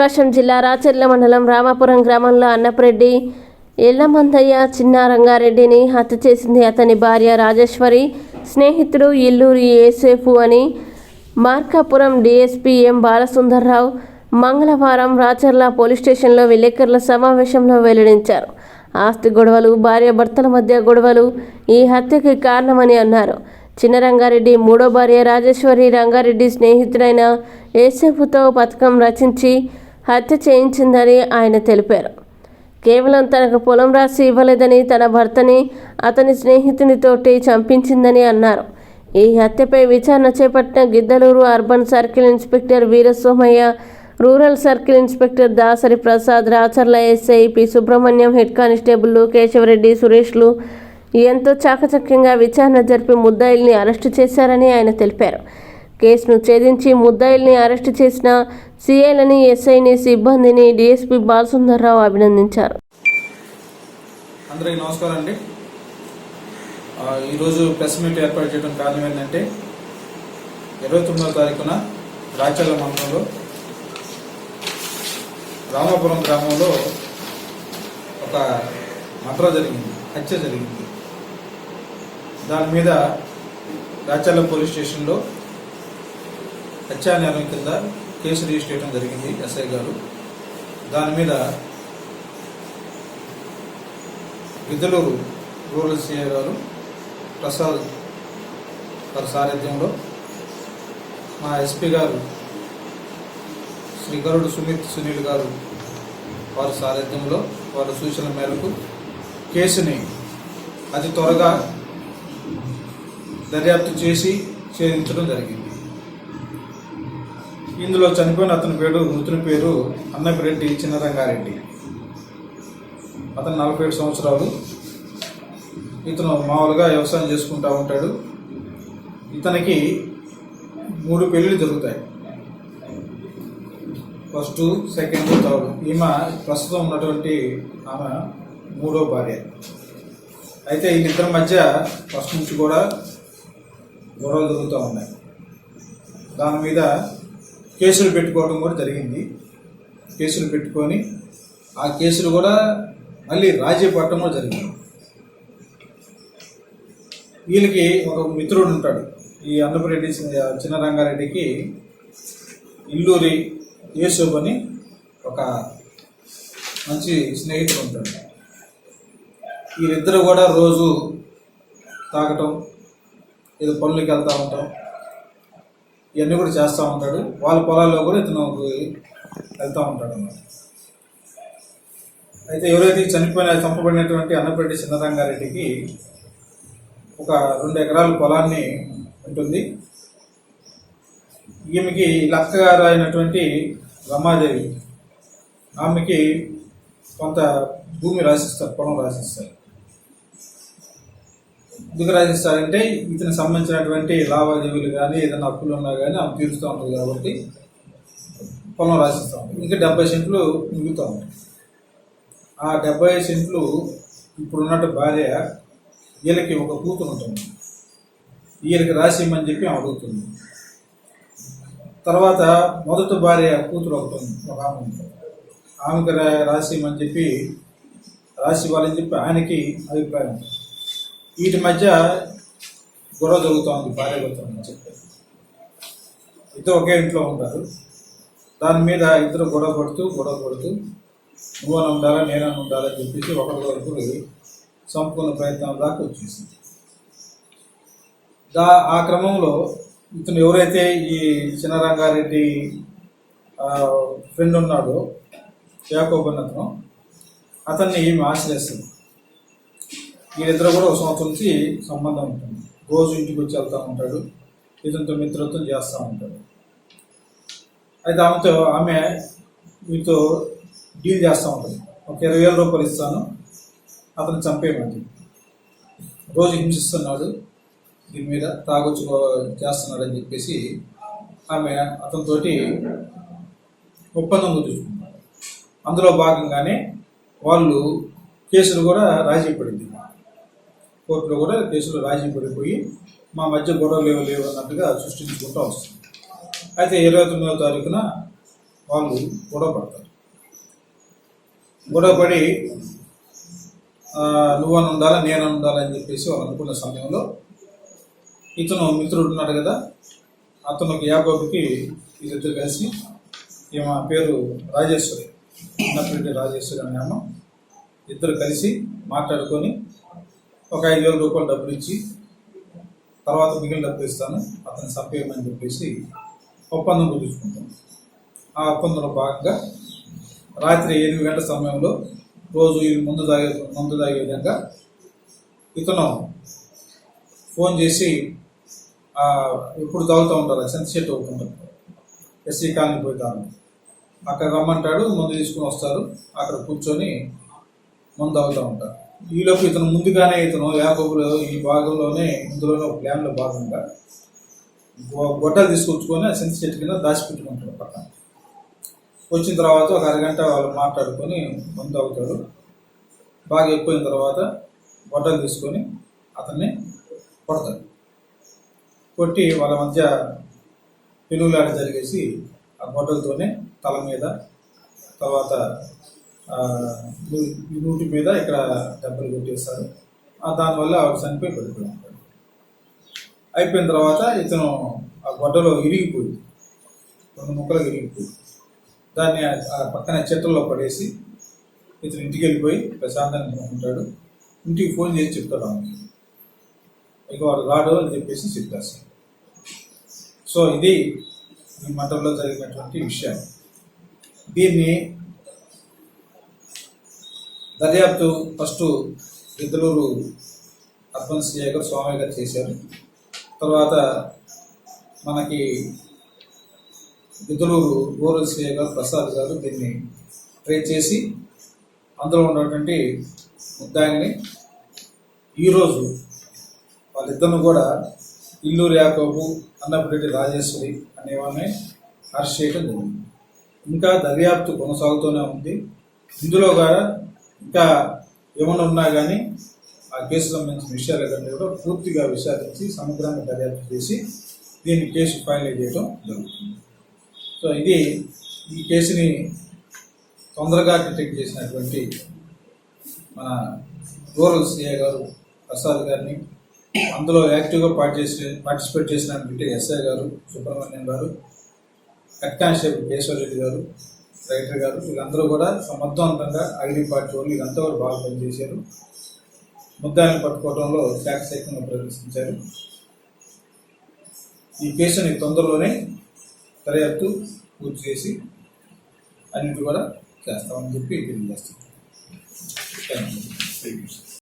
ప్రకాశం జిల్లా రాచర్ల మండలం రామాపురం గ్రామంలో అన్నపరెడ్డి ఎల్లమందయ్య చిన్నారంగారెడ్డిని హత్య చేసింది అతని భార్య రాజేశ్వరి. స్నేహితుడు ఇల్లూరి ఏసేఫు అని మార్కాపురం డిఎస్పీ ఎం బాలసుందర్రావు మంగళవారం రాచర్ల పోలీస్ స్టేషన్లో విలేకరుల సమావేశంలో వెల్లడించారు. ఆస్తి గొడవలు భార్యాభర్తల మధ్య గొడవలు ఈ హత్యకి కారణమని అన్నారు. చిన్న రంగారెడ్డి మూడో భార్య రాజేశ్వరి రంగారెడ్డి స్నేహితుడైన ఏసేపుతో పథకం రచించి హత్య చేయించిందని ఆయన తెలిపారు. కేవలం తనకు పొలం రాసి ఇవ్వలేదని తన భర్తని అతని స్నేహితునితోటి చంపించిందని అన్నారు. ఈ హత్యపై విచారణ చేపట్టిన Giddalur urban circle inspector Veerasomaiah rural circle inspector Dasari Prasad Racherla S I P Subrahmanyam head constable Kesavareddy సురేష్లు ఎంతో చాకచక్యంగా విచారణ జరిపి ముద్దాయిల్ని అరెస్టు చేశారని ఆయన తెలిపారు. కేసును ఛేదించి ముద్దాయిల్ని అరెస్టు చేసిన సీఐలని ఎస్ఐని సిబ్బందిని డీఎస్పీ బాలసుందర్రావు అభినందించారు. అందరికీ నమస్కారం అండి. ఈరోజు ప్రెస్ మీట్ ఏర్పాటు చేయడం కారణం ఏంటంటే ఇరవై తొమ్మిదవ తారీఖున రాచర్ల మండలంలో రామాపురం గ్రామంలో ఒక మద్ర జరిగింది హత్య జరిగింది. దాని మీద రాచర్ల పోలీస్ స్టేషన్లో హత్యా నేరం కింద కేసు రిజిస్టర్ చేయడం జరిగింది ఎస్ఐ గారు. దాని మీద విద్యలూరు రూరల్ సిఐ గారు ప్రసాద్ గారి సారథ్యంలో మా ఎస్పీ గారు శ్రీ గరుడు సుమిత్ సునీల్ గారు వారి సారథ్యంలో వారి సూచన మేరకు కేసుని అతి త్వరగా దర్యాప్తు చేసి ఛేదించడం జరిగింది. ఇందులో చనిపోయిన అతని పేరు మృతుని పేరు అన్నపిరెడ్డి చిన్నరంగారెడ్డి. అతను నలభై ఏడు సంవత్సరాలు. ఇతను మామూలుగా వ్యవసాయం చేసుకుంటూ ఉంటాడు. ఇతనికి మూడు పెళ్ళిళ్ళు జరుగుతాయి. First second third. ఈమె ప్రస్తుతం ఉన్నటువంటి ఆమె మూడో భార్య. అయితే వీళ్ళిద్దరి మధ్య ఫస్ట్ నుంచి కూడా గొడవలు జరుగుతూ ఉన్నాయి. దాని మీద కేసులు పెట్టుకోవడం కూడా జరిగింది. కేసులు పెట్టుకొని ఆ కేసులు కూడా మళ్ళీ రాజీ పట్టడం కూడా జరిగింది. వీళ్ళకి ఒక మిత్రుడు ఉంటాడు. ఈ అన్నపురెడ్డి చిన్న రంగారెడ్డికి ఇల్లూరి యేసూబ్ అని ఒక మంచి స్నేహితుడు ఉంటాడు. వీరిద్దరు కూడా రోజు తాగటం ఏదో పనులకి వెళ్తూ ఉంటాం. ఇవన్నీ కూడా చేస్తూ ఉంటాడు. వాళ్ళ పొలాల్లో కూడా ఇతను వెళ్తూ ఉంటాడు అన్నమాట. అయితే ఎవరైతే చనిపోయిన చంపబడినటువంటి అన్నపరెడ్డి చిన్నరంగారెడ్డికి ఒక రెండు ఎకరాల పొలాన్ని ఉంటుంది. ఈమెకి లక్క గారు అయినటువంటి రమాదేవి ఆమెకి కొంత భూమి రాసిస్తారు పొలం రాసిస్తారు. ఎందుకు రాసిస్తారంటే ఇతనికి సంబంధించినటువంటి లావాదేవీలు కానీ ఏదైనా అప్పులు ఉన్నా కానీ ఆమె తీరుస్తూ ఉంటుంది కాబట్టి పొలం రాసిస్తూ ఉంటుంది. ఇంకా డెబ్బై సెంట్లు మిగులుతూ ఉంటాయి ఆ డెబ్బై సెంట్లు ఇప్పుడున్నట్టు భార్య వీళ్ళకి ఒక కూతురు ఉంటుంది. వీళ్ళకి రాసి ఇమ్మని చెప్పి ఆమె అడుగుతుంది. తర్వాత మొదటి భార్య కూతురు అవుతుంది ఒక ఆమె ఆమెకి రా- రాసి ఇమ్మని చెప్పి రాసి ఇవ్వాలని చెప్పి ఆయనకి అభిప్రాయం ఉంటుంది. వీటి మధ్య గొడవ జరుగుతోంది భార్య భర్తలు చెప్పి. ఇద్దరు ఒకే ఇంట్లో ఉంటారు. దాని మీద ఇద్దరు గొడవ పడుతూ గొడవ పడుతూ నువ్వని ఉండాలా నేనని ఉండాలని చెప్పేసి ఒకరి వరకు ప్రయత్నం దాకా వచ్చేసింది. దా ఆ క్రమంలో ఇతను ఎవరైతే ఈ చిన్నరంగారెడ్డి ఫ్రెండ్ ఉన్నాడో యాకోబ్ అతను అతన్ని ఈమె ఆశ్రయిస్తుంది. వీళ్ళిద్దరు కూడా ఒక సంవత్సరం నుంచి సంబంధం ఉంటుంది. రోజు ఇంటికి వచ్చి వెళ్తూ ఉంటాడు. ఇతనితో మిత్రత్వం చేస్తూ ఉంటాడు. అయితే ఆమెతో ఆమె వీటితో డీల్ చేస్తూ ఉంటుంది. ఒక ఇరవై వేల రూపాయలు ఇస్తాను. అతను చంపేయమంది. రోజు హింసిస్తున్నాడు. దీని మీద తాగొచ్చు చేస్తున్నాడు అని చెప్పేసి ఆమె అతనితోటి ఒప్పందం కుదుర్చుకున్నారు అందులో భాగంగానే వాళ్ళు కేసులు కూడా రాజీ పడింది కోర్టులో కూడా కేసులు రాజీ పడిపోయి మా మధ్య గొడవలు లేవు లేవు అన్నట్టుగా సృష్టించుకుంటూ వస్తుంది. అయితే ఇరవై తొమ్మిదవ తారీఖున వాళ్ళు గొడవ పడతారు. గొడవ పడి నువ్వని ఉండాలా నేను ఉండాలని అని చెప్పేసి వాళ్ళు అనుకున్న సమయంలో ఇతను మిత్రుడు ఉన్నాడు కదా అతను యాకోబుకి ఇద్దరు కలిసి ఈమె పేరు రాజేశ్వరి ఉన్నటువంటి రాజేశ్వరి అనే ఆమె ఇద్దరు కలిసి మాట్లాడుకొని ఒక ఐదు వేల రూపాయలు డబ్బులు ఇచ్చి తర్వాత మిగిలిన డబ్బులు ఇస్తాను. అతను చంపేయమని చెప్పేసి ఒప్పందం కుదుర్చుకుంటాం ఆ ఒప్పందంలో భాగంగా రాత్రి ఎనిమిది గంటల సమయంలో రోజు ముందు తాగే ముందు తాగే విధంగా ఇతను ఫోన్ చేసి ఎప్పుడు తాగుతూ ఉంటారు? సెన్సిటివ్ అవుతుంటారు. ఎస్సీ కాలనీ పోతాను అక్కడ రమ్మంటాడు ముందు తీసుకుని వస్తారు. అక్కడ కూర్చొని ముందు తాగుతూ ఉంటారు. ఈలోపు ఇతను ముందుగానే ఇతను యాకోబులో ఈ భాగంలోనే ఇందులోనే ఒక ప్లాన్లో భాగంగా గొడ్డలు తీసుకొచ్చుకొని ఆ సెన్స్ చెట్టు కింద దాచిపెట్టుకుంటాడు పక్కన. వచ్చిన తర్వాత ఒక అరగంట వాళ్ళు మాట్లాడుకొని ముందు అవుతాడు బాగా ఎక్కువైన తర్వాత గొడ్డలు తీసుకొని అతన్ని కొడతాడు. కొట్టి వాళ్ళ మధ్య పెనుగులాట జరిగేసి ఆ గొడ్డలతోనే తల మీద తర్వాత నూటి మీద ఇక్కడ దెబ్బలు కొట్టేస్తారు. ఆ దానివల్ల చనిపోయి పడిపోయి ఉంటాడు అయిపోయిన తర్వాత ఇతను ఆ గొడ్డలో ఇరిగిపోయింది. రెండు ముక్కలు ఇరిగిపోయింది. దాన్ని ఆ- పక్కన చెట్లలో పడేసి ఇతను ఇంటికి వెళ్ళిపోయి ప్రశాంతంగా ఉంటాడు. ఇంటికి ఫోన్ చేసి చెప్తాడు ఆమెకి ఇక వాడు రాడు అని చెప్పేసి చెప్పేస్తాడు. సో ఇది ఈ మఠంలో జరిగినటువంటి విషయం. దీన్ని దర్యాప్తు ఫస్ట్ ఇద్దలూరు అర్బన్ సిఐ గారు స్వామి గారు చేశారు. తర్వాత మనకి గిద్దలూరు రూరల్ సిఐ గారు ప్రసాద్ గారు దీన్ని ట్రేట్ చేసి అందులో ఉన్నటువంటి ముద్దాయిని ఈరోజు వాళ్ళిద్దరిని కూడా ఇల్లూరు యాకోబు అన్నపరెడ్డి రాజేశ్వరి అనేవాడిని అరెస్ట్ చేయడం జరిగింది. ఇంకా దర్యాప్తు కొనసాగుతూనే ఉంది. ఇందులో కూడా ఇంకా ఏమైనా ఉన్నా కానీ ఆ కేసు సంబంధించిన విషయాలు కంటే కూడా పూర్తిగా విచారించి సమగ్రంగా దర్యాప్తు చేసి దీన్ని కేసు ఫైల్ చేయడం జరుగుతుంది. సో ఇది ఈ కేసుని తొందరగా డిటెక్ట్ చేసినటువంటి మన రూరల్ సిఐ గారు ప్రసాద్ గారిని అందులో యాక్టివ్గా పార్టిసిపేట్ పార్టిసిపేట్ చేసినటువంటి ఎస్ఐ గారు సుబ్రహ్మణ్యం గారు హెడ్ కానిస్టేబుల్ కేశవరెడ్డి గారు రైటర్ గారు వీళ్ళందరూ కూడా సమర్థవంతంగా ఐడి పార్టీ వాళ్ళు వీళ్ళంతా కూడా బాగా పనిచేశారు. ముద్దాయిని పట్టుకోవడంలో శాఖశేఖంగా ప్రదర్శించారు ఈ కేసుని తొందరలోనే దర్యాప్తు పూర్తి చేసి అన్నిటి కూడా చేస్తామని చెప్పి తెలియజేస్తాం థ్యాంక్ యూ